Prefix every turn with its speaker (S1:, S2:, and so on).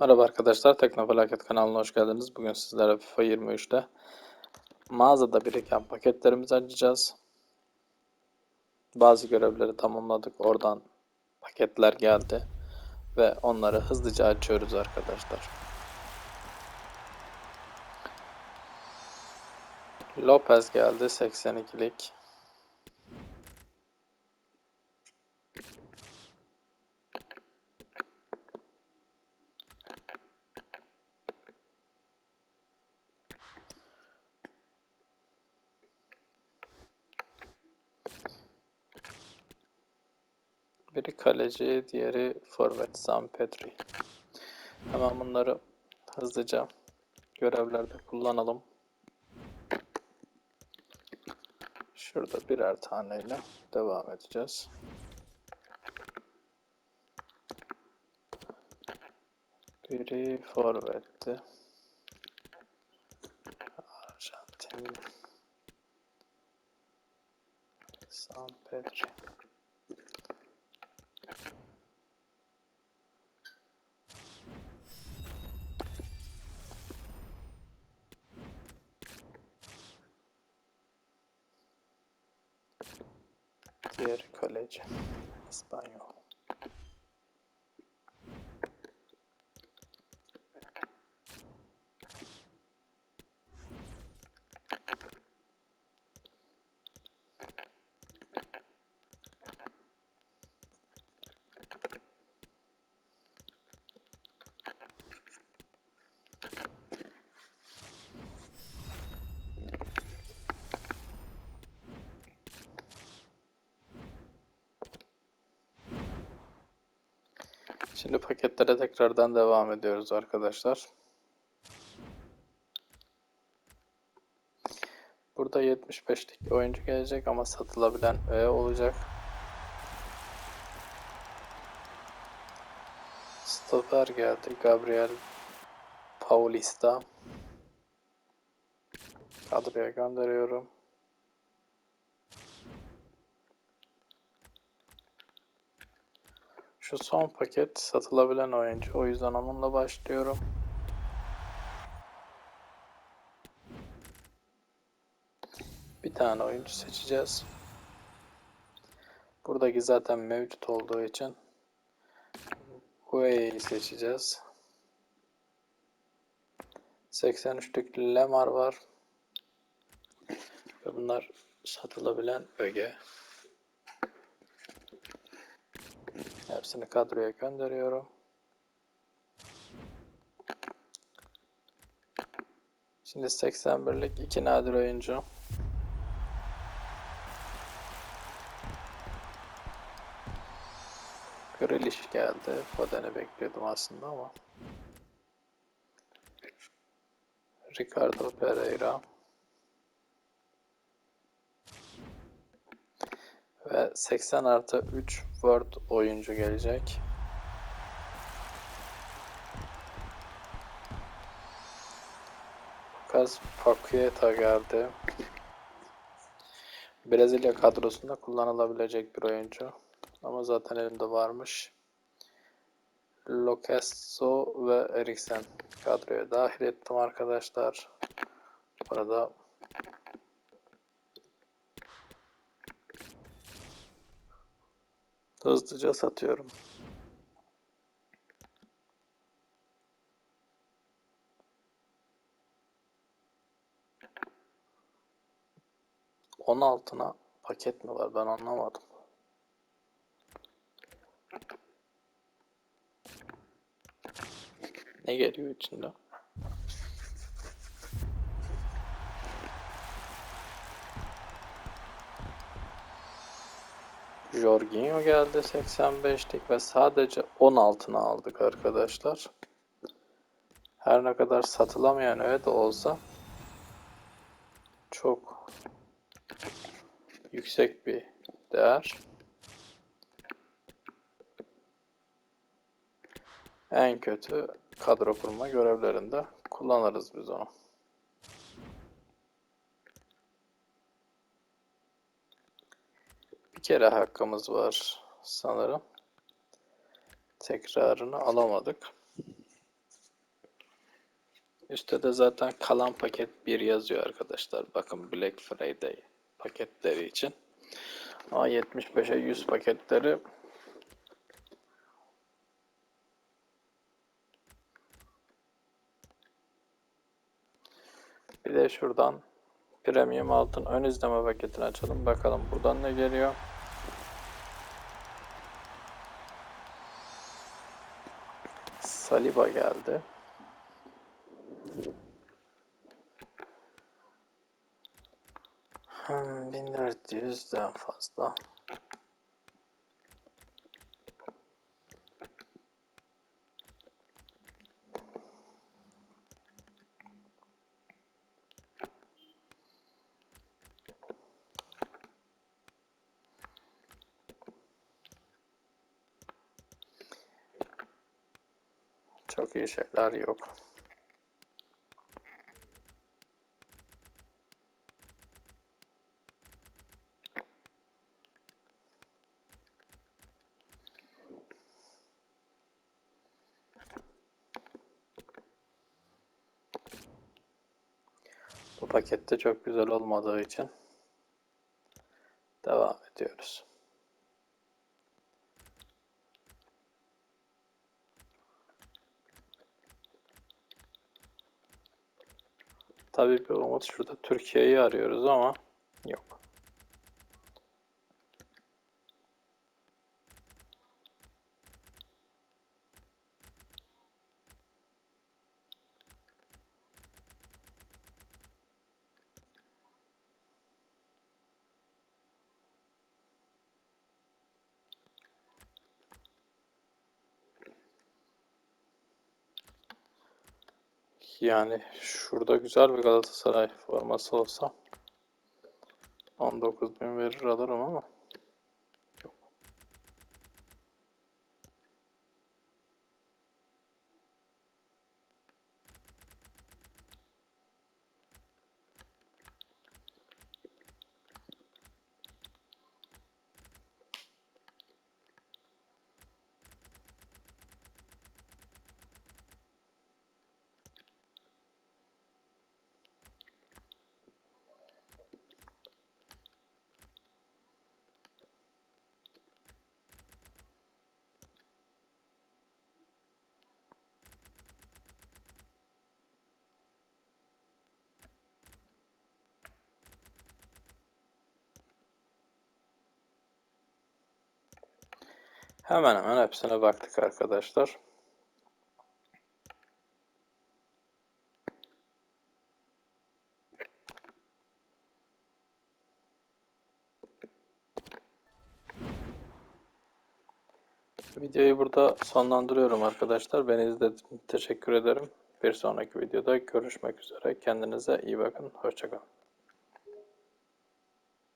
S1: Merhaba arkadaşlar, Teknofelaket kanalına hoş geldiniz. Bugün sizlere FIFA 23'te mağazada biriken paketlerimizi açacağız. Bazı görevleri tamamladık. Oradan paketler geldi ve onları hızlıca açıyoruz arkadaşlar. Lopez geldi 82'lik. Biri kaleci, diğeri forvet Sampedri. Hemen bunları hızlıca görevlerde kullanalım. Şurada birer taneyle devam edeceğiz. Biri forvetti. Arjantin. Sampedri. Diğeri kaleci. İspanyol. Şimdi paketlere tekrardan devam ediyoruz arkadaşlar. Burada 75'lik oyuncu gelecek ama satılabilen öğe olacak. Stoper geldi. Gabriel Paulista. Kadroya gönderiyorum. Şu son paket satılabilen oyuncu. O yüzden onunla başlıyorum. Bir tane oyuncu seçeceğiz. Buradaki zaten mevcut olduğu için Huey'i seçeceğiz. 83'lük Lemar var. Ve bunlar satılabilen öge. Hepsini kadroya gönderiyorum. Şimdi 81'lik iki nadir oyuncu. Grealish geldi. Foden'i bekliyordum aslında ama. Ricardo Pereira. Ve 80 artı 3 Word oyuncu gelecek. Lucas Paqueta geldi. Brezilya kadrosunda kullanılabilecek bir oyuncu. Ama zaten elimde varmış. Locasso ve Eriksen kadroya dahil ettim arkadaşlar. Burada hızlıca satıyorum. On altına paket mi var ben anlamadım. Ne geliyor içinde? Jorginho geldi 85'lik ve sadece 10 altına aldık arkadaşlar. Her ne kadar satılamayan öyle de olsa çok yüksek bir değer. En kötü kadro kurma görevlerinde kullanırız biz onu. Kere hakkımız var sanırım. Tekrarını alamadık. Üstte de zaten kalan paket 1 yazıyor arkadaşlar. Bakın Black Friday paketleri için. A75'e 100 paketleri Bir de şuradan premium altın ön izleme paketini açalım. Bakalım buradan ne geliyor. Saliba geldi. Hmm, 1400'den fazla. Çok iyi şeyler yok. Bu pakette çok güzel olmadığı için devam ediyoruz. Tabii bir umut şurada Türkiye'yi arıyoruz ama yok. Yani şurada güzel bir Galatasaray forması olsa 19 bin verir alırım ama Hemen hemen hepsine baktık arkadaşlar. Videoyu burada sonlandırıyorum arkadaşlar. Beni izlediğiniz için teşekkür ederim. Bir sonraki videoda görüşmek üzere. Kendinize iyi bakın. Hoşçakalın.